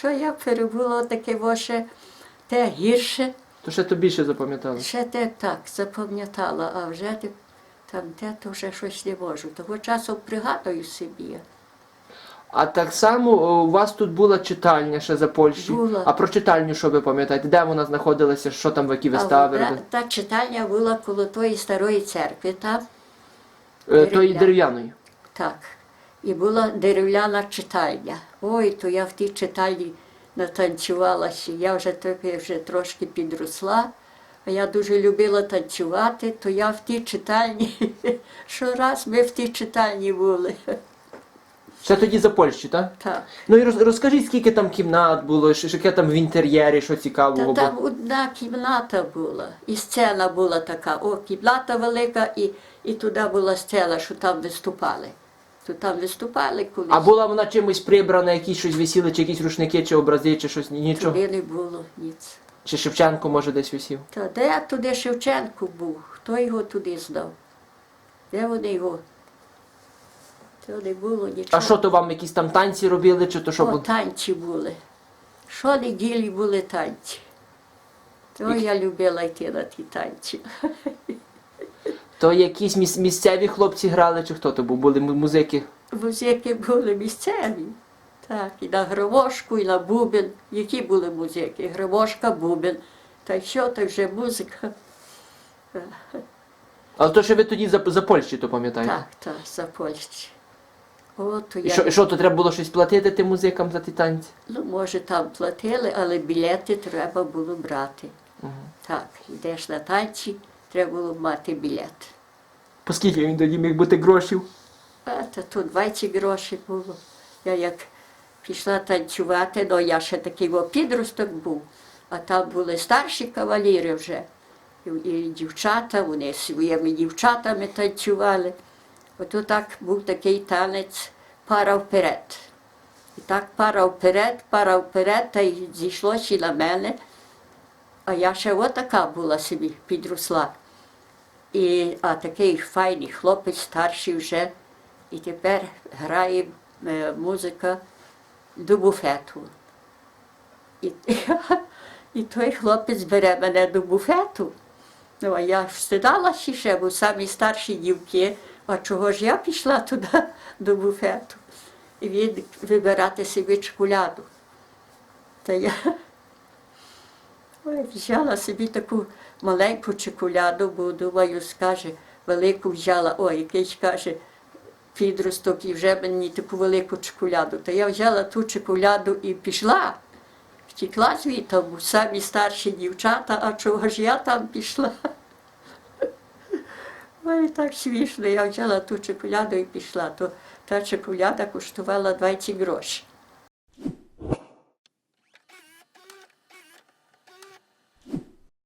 Що я перебула таке ваше, те гірше, То ще то більше запам'ятали. ще те так запам'ятала, а вже там те то вже щось не можу. Того часу пригадую собі. А так само у вас тут була читальня ще за Польщі. Була. А про читальню що ви пам'ятаєте? Де вона знаходилася, що там, в які вистави? робили? та читальня була коло тої старої церкви там. Е, Тої дерев'яної. Так. І була дерев'яна читальня. Ой, то я в тій читальні натанцювалася. Я вже трохи вже трошки підросла, а я дуже любила танцювати, то я в тій читальні, щораз ми в тій читальні були. Ще тоді за Польщі, так? Так. Ну і роз- розкажіть, скільки там кімнат було, що, що яке там в інтер'єрі, що Та цікавого там було. одна кімната була, і сцена була така. О, кімната велика, і, і туди була сцена, що там виступали. То там виступали колись. А була вона чимось прибрана, якісь щось висіли, чи якісь рушники, чи образи, чи щось нічого. Туди не було ніц. Чи Шевченко може десь висів. Та де туди Шевченко був? Хто його туди здав? Де вони його? То не було нічого. А що то вам якісь там танці робили, чи то що О, було? танці були. Щонеділі були танці. То я любила йти на ті танці. То якісь міс- місцеві хлопці грали, чи хто то був? Були му- музики. Музики були місцеві. Так, і на громошку, і на бубен. Які були музики? Громошка, бубен. Та що, то вже музика. Але то, що ви тоді за, за Польщі, то пам'ятаєте? Так, так, за Польщі. О, то І я... що, що, то треба було щось платити тим музикам за ті танці? Ну, може, там платили, але білети треба було брати. Так, йдеш на танці, треба було мати білет. По скільки він тоді міг бути грошів? А та тут 20 грошей було. Я як пішла танцювати, ну я ще такий о, підросток був, а там були старші каваліри вже. І, і дівчата, вони своїми дівчатами танцювали. Ото так був такий танець пара вперед. І так пара вперед, пара вперед, та й зійшлося на мене. А я ще отака була собі, підросла. І, а такий файний хлопець, старший вже, і тепер грає е, музика до буфету. І, і той хлопець бере мене до буфету. Ну, а я встидалася ще, бо самі старші дівки, а чого ж я пішла туди до буфету? І він вибирати собі чоколяду. Та я Ой, взяла собі таку маленьку чоколяду, бо думаю, скаже, велику взяла, ой, якийсь каже, підросток і вже мені таку велику чоколяду. Та я взяла ту чоколяду і пішла. Втікла звідти, бо самі старші дівчата, а чого ж я там пішла? Ой, так смішно, я взяла ту чоколяду і пішла. То та чоколяда коштувала 20 грошей.